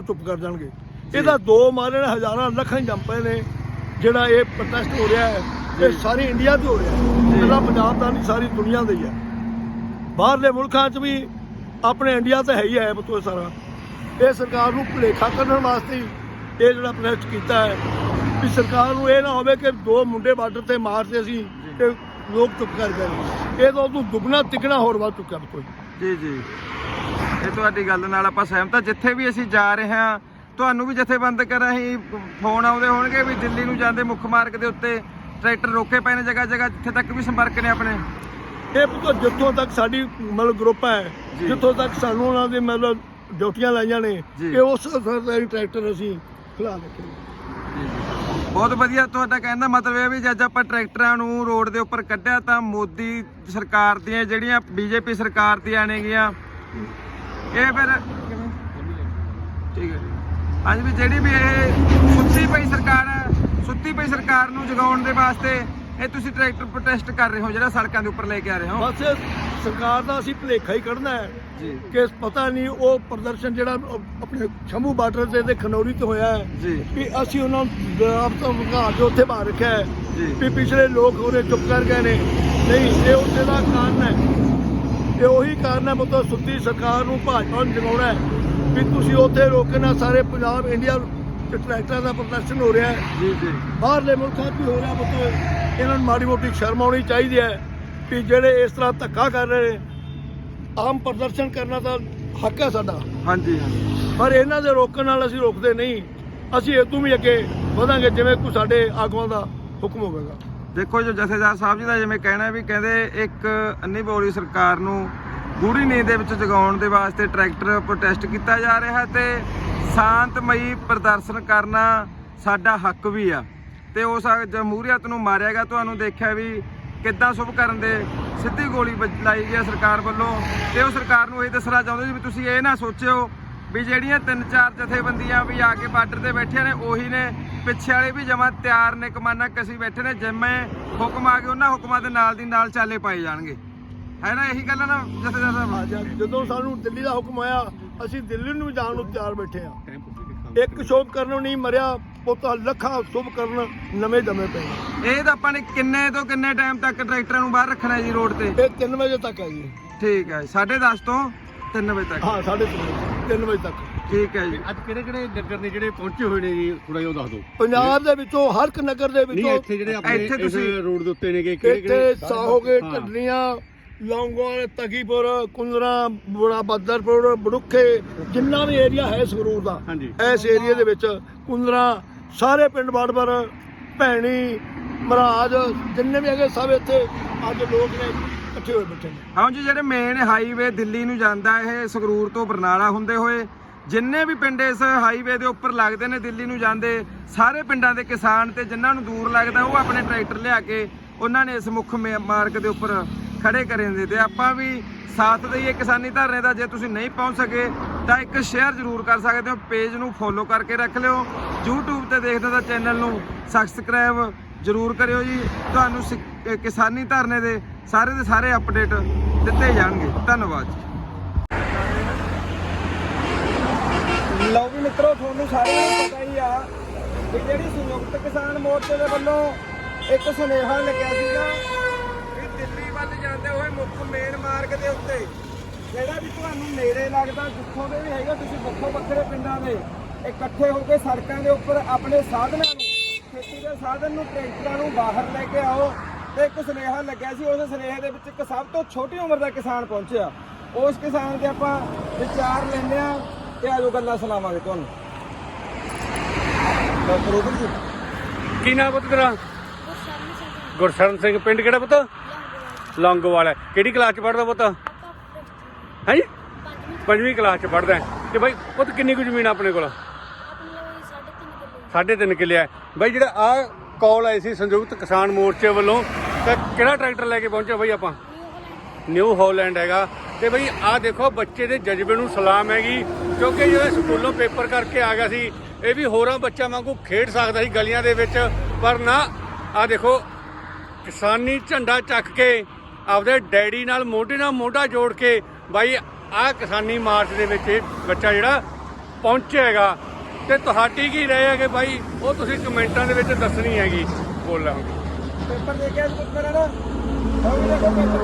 ਚੁੱਪ ਕਰ ਜਾਣਗੇ। ਇਹਦਾ ਦੋ ਮਾਰੇ ਨੇ ਹਜ਼ਾਰਾਂ ਲੱਖਾਂ ਜੰਮ ਪਏ ਨੇ ਜਿਹੜਾ ਇਹ ਪ੍ਰੋਟੈਸਟ ਹੋ ਰਿਹਾ ਹੈ ਇਹ ਸਾਰੀ ਇੰਡੀਆ 'ਚ ਹੋ ਰਿਹਾ ਹੈ। ਇਹਦਾ ਪੰਜਾਬ ਦਾ ਨਹੀਂ ਸਾਰੀ ਦੁਨੀਆ ਦਾ ਹੀ ਹੈ। ਬਾਹਰਲੇ ਮੁਲਕਾਂ 'ਚ ਵੀ ਆਪਣੇ ਇੰਡੀਆ ਤੇ ਹੈ ਹੀ ਹੈ ਬਤੋ ਸਾਰਾ। ਇਹ ਸਰਕਾਰ ਨੂੰ ਭੁਲੇਖਾ ਕਰਨ ਵਾਸਤੇ ਇਹ ਜਿਹੜਾ ਪ੍ਰੋਟੈਸਟ ਕੀਤਾ ਹੈ ਵੀ ਸਰਕਾਰ ਨੂੰ ਇਹ ਨਾ ਹੋਵੇ ਕਿ ਦੋ ਮੁੰਡੇ ਬਾਰਡਰ ਤੇ ਮਾਰਦੇ ਸੀ ਤੇ ਲੋਕ ਚੁੱਪ ਕਰ ਗਏ ਇਹ ਤਾਂ ਉਦੋਂ ਦੁੱਗਣਾ ਤਿੱਗਣਾ ਹੋਰ ਵੱਧ ਚੁੱਕਿਆ ਕੋਈ ਜੀ ਜੀ। ਇਹ ਤੁਹਾਡੀ ਗੱਲ ਨਾਲ ਆਪਾਂ ਸਹਿਮਤ ਹਾਂ ਜਿੱਥੇ ਵੀ ਅਸੀਂ ਜਾ ਰਹੇ ਹਾਂ ਤੁਹਾਨੂੰ ਵੀ ਜਥੇਬੰਦ ਕਰ ਰਹੀ ਫੋਨ ਆਉਂਦੇ ਹੋਣਗੇ ਵੀ ਦਿੱਲੀ ਨੂੰ ਜਾਂਦੇ ਮੁੱਖ ਮਾਰਗ ਦੇ ਉੱਤੇ ਟਰੈਕਟਰ ਰੋਕੇ ਪਏ ਨੇ ਜਗ੍ਹਾ ਜਗ੍ਹਾ ਜਿੱਥੇ ਤੱਕ ਵੀ ਸੰਪਰਕ ਨੇ ਆਪਣੇ ਇਹ ਪੁੱਤਰ ਜਿੱਥੋਂ ਤੱਕ ਸਾਡੀ ਮਤਲਬ ਗਰੁੱਪ ਹੈ। ਜਿੱਥੋਂ ਤੱਕ ਸਾਨੂੰ ਉਹਨਾਂ ਦੇ ਮਤਲਬ ਡਿਊਟੀਆਂ ਲਾਈਆਂ ਨੇ। ਕਿ ਉਸ ਸਰਕਾਰੀ ਟਰੈਕਟਰ ਅਸੀਂ ਖਿਲਾ ਰੱਖੇ ਬਹੁਤ ਵਧੀਆ ਤੁਹਾਡਾ ਕਹਿਣ ਦਾ ਮਤਲਬ ਇਹ ਵੀ ਜੇ ਅੱਜ ਆਪਾਂ ਟਰੈਕਟਰਾਂ ਨੂੰ ਰੋਡ ਦੇ ਉੱਪਰ ਕੱਢਿਆ ਤਾਂ ਮੋਦੀ ਸਰਕਾਰ ਦੀਆਂ ਜਿਹੜੀਆਂ ਬੀਜੇਪੀ ਸਰਕਾਰ ਦੀਆਂ ਨੇਗੀਆਂ ਇਹ ਫਿਰ ਠੀਕ ਹੈ ਅੱਜ ਵੀ ਜਿਹੜੀ ਵੀ ਇਹ ਸੁੱਤੀ ਪਈ ਸਰਕਾਰ ਹੈ ਸੁੱਤੀ ਪਈ ਸਰਕਾਰ ਨੂੰ ਜਗਾਉਣ ਦੇ ਵਾਸਤੇ ਇਹ ਤੁਸੀਂ ਟਰੈਕਟਰ ਪ੍ਰੋਟੈਸਟ ਕਰ ਰਹੇ ਹੋ ਜਿਹੜਾ ਸੜਕਾਂ ਦੇ ਉੱਪਰ ਲੈ ਕੇ ਆ ਰਹੇ ਹੋ। ਬਸ ਸਰਕਾਰ ਦਾ ਅਸੀਂ ਭੁਲੇਖਾ ਹੀ ਕੱਢਣਾ ਹੈ ਜੀ। ਕਿ ਪਤਾ ਨਹੀਂ ਉਹ ਪ੍ਰਦਰਸ਼ਨ ਜਿਹੜਾ ਆਪਣੇ ਸ਼ੰਭੂ ਬਾਰਡਰ ਤੇ ਤੇ ਖਨੌਰੀ ਤੇ ਹੋਇਆ ਹੈ ਜੀ। ਵੀ ਅਸੀਂ ਉਹਨਾਂ ਆਪ ਤੋਂ ਮੰਗਾ ਕੇ ਉੱਥੇ ਬਾਹਰ ਰੱਖਿਆ ਹੈ ਜੀ। ਵੀ ਪਿਛਲੇ ਲੋਕ ਉਹਨੇ ਚੁੱਪ ਕਰ ਗਏ ਨੇ। ਨਹੀਂ ਇਹ ਉਸੇ ਦਾ ਕਾਰਨ ਹੈ। ਇਹ ਉਹੀ ਕਾਰਨ ਹੈ ਮਤਲਬ ਸੁੱਤੀ ਸਰਕਾਰ ਨੂੰ ਭਾਜਪਾ ਨੂੰ ਜਗਾਉਣਾ ਹੈ ਵੀ ਤੁਸੀਂ ਉੱਥੇ ਰੋਕਣਾ ਸਾਰੇ ਪੰਜਾਬ ਇੰਡੀਆ ਟਰੈਕਟਰਾਂ ਦਾ ਪ੍ਰਦਰਸ਼ਨ ਹੋ ਰਿਹਾ ਹੈ। ਜੀ ਜੀ। ਬਾਹਰਲੇ ਮੁਲਕਾਂ 'ਚ ਵੀ ਹੋ ਰਿਹਾ ਮਤਲਬ ਇਹਨਾਂ ਨੂੰ ਮਾੜੀ ਮੋਟੀ ਸ਼ਰਮ ਆਉਣੀ ਚਾਹੀਦੀ ਹੈ ਵੀ ਜਿਹੜੇ ਇਸ ਤਰ੍ਹਾਂ ਧੱਕਾ ਕਰ ਰਹੇ ਨੇ ਆਮ ਪ੍ਰਦਰਸ਼ਨ ਕਰਨਾ ਤਾਂ ਹੱਕ ਹੈ ਸਾਡਾ। ਹਾਂਜੀ ਹਾਂਜੀ। ਪਰ ਇਹਨਾਂ ਦੇ ਰੋਕਣ ਨਾਲ ਅਸੀਂ ਰੋਕਦੇ ਨਹੀਂ। ਅਸੀਂ ਇਹ ਤੋਂ ਵੀ ਅੱਗੇ ਵਧਾਂਗੇ ਜਿਵੇਂ ਕੋਈ ਸਾਡੇ ਆਗੂਆਂ ਦਾ ਹੁਕਮ ਹੋਵੇਗਾ। ਦੇਖੋ ਜੋ ਜਥੇਦਾਰ ਸਾਹਿਬ ਜੀ ਦਾ ਜਿਵੇਂ ਕਹਿਣਾ ਵੀ ਕਹਿੰਦੇ ਇੱਕ ਅੰਨੀ ਬੋਲੀ ਸਰਕਾਰ ਨੂੰ ਗੂੜੀ ਨੀਂਦ ਦੇ ਵਿੱਚ ਜਗਾਉਣ ਦੇ ਵਾਸਤੇ ਟਰੈਕਟਰ ਪ੍ਰੋਟੈਸਟ ਕੀਤਾ ਜਾ ਰਿਹਾ ਹੈ ਤੇ ਸ਼ਾਂਤਮਈ ਪ੍ਰਦਰਸ਼ਨ ਕਰਨਾ ਸਾਡਾ ਹੱਕ ਵੀ ਆ। ਤੇ ਉਸ ਜਮਹੂਰੀਅਤ ਨੂੰ ਮਾਰਿਆ ਗਿਆ। ਤੁਹਾਨੂੰ ਦੇਖਿਆ ਵੀ ਕਿੱਦਾਂ ਸ਼ੁਭ ਕਰਨ ਦੇ ਸਿੱਧੀ ਗੋਲੀ ਲਾਈ ਗਈ ਆ ਸਰਕਾਰ ਵੱਲੋਂ। ਤੇ ਉਹ ਸਰਕਾਰ ਨੂੰ ਇਹ ਦੱਸਣਾ ਚਾਹੁੰਦੇ ਸੀ ਵੀ ਤੁਸੀਂ ਇਹ ਨਾ ਸੋਚਿਓ ਵੀ ਜਿਹੜੀਆਂ ਤਿੰਨ ਚਾਰ ਜਥੇਬੰਦੀਆਂ ਵੀ ਆ ਕੇ ਬਾਰਡਰ ਤੇ ਬੈਠੇ ਨੇ ਉਹੀ ਨੇ। ਪਿੱਛੇ ਵਾਲੇ ਵੀ ਜਮਾ ਤਿਆਰ ਨੇ ਕਮਾਨਾ ਕਸੀ ਬੈਠੇ ਨੇ ਜਿਵੇਂ ਹੁਕਮ ਆ ਗਏ ਉਹਨਾਂ ਹੁਕਮਾਂ ਦੇ ਨਾਲ ਦੀ ਨਾਲ ਚਾਲੇ ਪਾਏ ਜਾਣਗੇ। ਹੈ ਨਾ ਇਹੀ ਗੱਲ ਆ ਨਾ ਜਥੇਦਾਰ ਸਾਹਿਬ ਜਦੋਂ ਸਾਨੂੰ ਦਿੱਲੀ ਦਾ ਹੁਕਮ ਆਇਆ ਅਸੀਂ ਦਿੱਲੀ ਨੂੰ ਜਾਣ ਨੂੰ ਤਿਆਰ ਬੈਠੇ ਆ ਇੱਕ ਸ਼ੋਭ ਕਰਨ ਨੂੰ ਨਹੀਂ ਮਰਿਆ ਪੁੱਤ ਲੱਖਾਂ ਸ਼ੁਭ ਕਰਨ ਨਵੇਂ ਦਮੇ ਪਏ ਇਹ ਤਾਂ ਆਪਾਂ ਨੇ ਕਿੰਨੇ ਤੋਂ ਕਿੰਨੇ ਟਾਈਮ ਤੱਕ ਟਰੈਕਟਰਾਂ ਨੂੰ ਬਾਹਰ ਰੱਖਣਾ ਜੀ ਰੋਡ ਤੇ? ਇਹ 3 ਵਜੇ ਤੱਕ ਹੈ ਜੀ। ਠੀਕ ਹੈ 10:30 ਤੋਂ 3 ਵਜੇ ਤੱਕ। ਹਾਂ 3:30 3 ਵਜੇ ਤੱਕ। ਠੀਕ ਹੈ ਜੀ। ਅੱਜ ਕਿਹੜੇ ਕਿਹੜੇ ਨਗਰ ਨੇ ਜਿਹੜੇ ਪਹੁੰਚੇ ਹੋਏ ਨੇ ਜੀ? ਥੋੜਾ ਜਿਹਾ ਉਹ ਦੱਸ ਦਿਓ। ਪੰਜਾਬ ਦੇ ਵਿੱਚੋਂ ਹਰ ਇੱਕ ਨਗਰ ਦੇ ਨਹੀਂ ਵਿੱਚੋਂ ਇੱਥੇ ਜਿਹੜੇ ਆਪਣੇ ਇੱਥੇ ਇਸ ਤੁਸੀਂ- ਰੋਡ ਦੇ ਉੱਤੇ ਨੇਗੇ ਕਿਹੜੇ ਇੱਥੇ ਸਾਹੋਗੇ ਹਾਂ। ਲੌਂਗੋਵਾਲ ਤਕੀਪੁਰ ਕੁੰਦਰਾ ਬੁੜਾ ਬੱਦਰਪੁਰ ਬੜੁੱਖੇ ਜਿੰਨਾ ਵੀ ਏਰੀਆ ਹੈ ਸੰਗਰੂਰ ਦਾ ਹਾਂਜੀ। ਇਸ ਏਰੀਆ ਦੇ ਵਿੱਚ ਕੁੰਦਰਾ ਸਾਰੇ ਪਿੰਡ ਬਾੜਬਰ ਭੈਣੀ ਮਹਾਰਾਜ ਜਿੰਨੇ ਵੀ ਹੈਗੇ ਸਭ ਇੱਥੇ ਅੱਜ ਲੋਕ ਨੇ। ਇਕੱਠੇ ਹੋਏ ਬੈਠੇ ਨੇ। ਹਾਂ ਜਿਹੜੇ ਮੇਨ ਹਾਈਵੇ ਦਿੱਲੀ ਨੂੰ ਜਾਂਦਾ ਇਹ ਸੰਗਰੂਰ ਤੋਂ ਬਰਨਾਲਾ ਹੁੰਦੇ ਹੋਏ, ਜਿੰਨੇ ਵੀ ਪਿੰਡ ਇਸ ਹਾਈਵੇ ਦੇ ਉੱਪਰ ਲੱਗਦੇ ਨੇ ਦਿੱਲੀ ਨੂੰ ਜਾਂਦੇ, ਸਾਰੇ ਪਿੰਡਾਂ ਦੇ ਕਿਸਾਨ ਤੇ ਜਿਨ੍ਹਾਂ ਨੂੰ ਦੂਰ ਲੱਗਦਾ, ਉਹ ਆਪਣੇ ਟਰੈਕਟਰ ਲਿਆ ਕੇ ਉਹਨਾਂ ਨੇ ਇਸ ਮੁੱਖ ਮੇ- ਮਾਰਗ ਦੇ ਉੱਪਰ ਖੜੇ ਕਰੇ ਹੁੰਦੇ ਤੇ ਆਪਾਂ ਵੀ ਸਾਥ ਦੇਈਏ ਕਿਸਾਨੀ ਧਰਨੇ ਦਾ, ਜੇ ਤੁਸੀਂ ਨਹੀਂ ਪਹੁੰਚ ਸਕੇ, ਤਾਂ ਇੱਕ ਸ਼ੇਅਰ ਜ਼ਰੂਰ ਕਰ ਸਕਦੇ ਹੋ ਪੇਜ ਨੂੰ ਫੋਲੋ ਕਰਕੇ ਰੱਖ ਲਿਓ, YouTube ਤੇ ਦੇਖਦੇ ਹੋ ਤਾਂ ਚੈਨਲ ਨੂੰ ਸਬਸਕ੍ਰਾਈਬ ਜ਼ਰੂਰ ਕਰਿਓ ਜੀ। ਤੁਹਾਨੂੰ ਸਿ- ਅਹ ਕਿਸਾਨੀ ਧਰਨੇ ਦੇ ਸਾਰੇ ਦੇ ਸਾਰੇ ਅਪਡੇਟ ਦਿੱਤੇ ਜਾਣਗੇ। ਧੰਨਵਾਦ ਜੀ। ਲਓ ਵੀ ਮਿੱਤਰੋ, ਤੁਹਾਨੂੰ ਸਾਰਿਆਂ ਨੂੰ ਪਤਾ ਹੀ ਆ ਕਿ ਜਿਹੜੀ ਸੰਯੁਕਤ ਕਿਸਾਨ ਮੋਰਚੇ ਦੇ ਵੱਲੋਂ ਇੱਕ ਸੁਨੇਹਾ ਲੱਗਿਆ ਸੀਗਾ ਵੀ ਦਿੱਲੀ ਵੱਲ ਜਾਂਦੇ ਹੋਏ ਮੁੱਖ ਮੇਨ ਮਾਰਗ ਦੇ ਉੱਤੇ, ਜਿਹੜਾ ਵੀ ਤੁਹਾਨੂੰ ਨੇੜੇ ਲੱਗਦਾ, ਜਿੱਥੋਂ ਦੇ ਵੀ ਹੈਗਾ, ਤੁਸੀਂ ਵੱਖੋ ਵੱਖਰੇ ਪਿੰਡਾਂ ਦੇ ਇਕੱਠੇ ਹੋ ਕੇ ਸੜਕਾਂ ਦੇ ਉੱਪਰ ਆਪਣੇ ਸਾਧਨਾਂ ਨੂੰ, ਖੇਤੀ ਦੇ ਸਾਧਨ ਨੂੰ, ਟਰੈਕਟਰਾਂ ਨੂੰ ਬਾਹਰ ਲੈ ਕੇ ਆਓ। ਤੇ ਇੱਕ ਸੁਨੇਹਾ ਲੱਗਿਆ ਸੀ, ਉਸ ਸੁਨੇਹੇ ਦੇ ਵਿੱਚ ਇੱਕ ਸਭ ਤੋਂ ਛੋਟੀ ਉਮਰ ਦਾ ਕਿਸਾਨ ਪਹੁੰਚਿਆ। ਉਸ ਕਿਸਾਨ ਦੇ ਆਪਾਂ ਵਿਚਾਰ ਲੈਂਦੇ ਆ ਤੇ ਆਜੋ ਗੱਲਾਂ ਸੁਣਾਵਾਂਗੇ ਤੁਹਾਨੂੰ। ਡਾਕਟਰ ਉਧਰ ਜੀ। ਕੀ ਨਾਮ ਪੁੱਤ ਤੇਰਾ? ਗੁਰਸ਼ਰਨ ਸਿੰਘ। ਪਿੰਡ ਕਿਹੜਾ ਪੁੱਤ? ਲੌਂਗੋਵਾਲ ਕਿਹੜੀ ਕਲਾਸ ਚ ਪੜਦਾ ਪੁੱਤ? ਹਾਂਜੀ ਪੰਜਵੀਂ ਕਲਾਸ ਚ ਪੜਦਾ ਤੇ ਬਾਈ, ਪੁੱਤ ਕਿੰਨੀ ਕੁ ਜ਼ਮੀਨ ਆਪਣੇ ਕੋਲ? ਸਾਢੇ ਤਿੰਨ ਕਿੱਲੇ। ਹੈ। ਬਾਈ, ਜਿਹੜਾ ਆ ਕਾਲ ਆਈ ਸੀ ਸੰਯੁਕਤ ਕਿਸਾਨ ਮੋਰਚੇ ਵੱਲੋਂ ਤਾਂ ਕਿਹੜਾ ਟਰੈਕਟਰ ਲੈ ਕੇ ਪਹੁੰਚੇ ਬਾਈ ਆਪਾਂ? ਨਿਊ ਹਾਲੈਂਡ ਹੈਗਾ। ਤੇ ਬਈ ਆਹ ਦੇਖੋ, ਬੱਚੇ ਦੇ ਜਜ਼ਬੇ ਨੂੰ ਸਲਾਮ ਹੈਗੀ। ਕਿਉਂਕਿ ਜਦੋਂ ਸਕੂਲੋਂ ਪੇਪਰ ਕਰਕੇ ਆ ਗਿਆ ਸੀ, ਇਹ ਵੀ ਹੋਰਾਂ ਬੱਚਾ ਵਾਂਗੂ ਖੇਡ ਸਕਦਾ ਸੀ ਗਲੀਆਂ ਦੇ ਵਿੱਚ। ਪਰ ਨਾ, ਆਹ ਦੇਖੋ, ਕਿਸਾਨੀ ਝੰਡਾ ਚੱਕ ਕੇ ਆਪਦੇ ਡੈਡੀ ਨਾਲ ਮੋਢੇ ਨਾਲ ਮੋਢਾ ਜੋੜ ਕੇ ਬਾਈ ਆਹ ਕਿਸਾਨੀ ਮਾਰਚ ਦੇ ਵਿੱਚ ਬੱਚਾ ਜਿਹੜਾ ਪਹੁੰਚਿਆ ਹੈਗਾ। ਤੇ ਤੁਹਾਡੀ ਕੀ ਰਾਏ ਹੈ ਕਿ ਬਾਈ ਉਹ ਤੁਸੀਂ ਕਮੈਂਟਾਂ ਦੇ ਵਿੱਚ ਦੱਸਣੀ ਹੈਗੀ? ਬੋਲਾਂ ਪੇਪਰ ਦੇ ਕੇ ਕੁਝ ਕਰਨਾ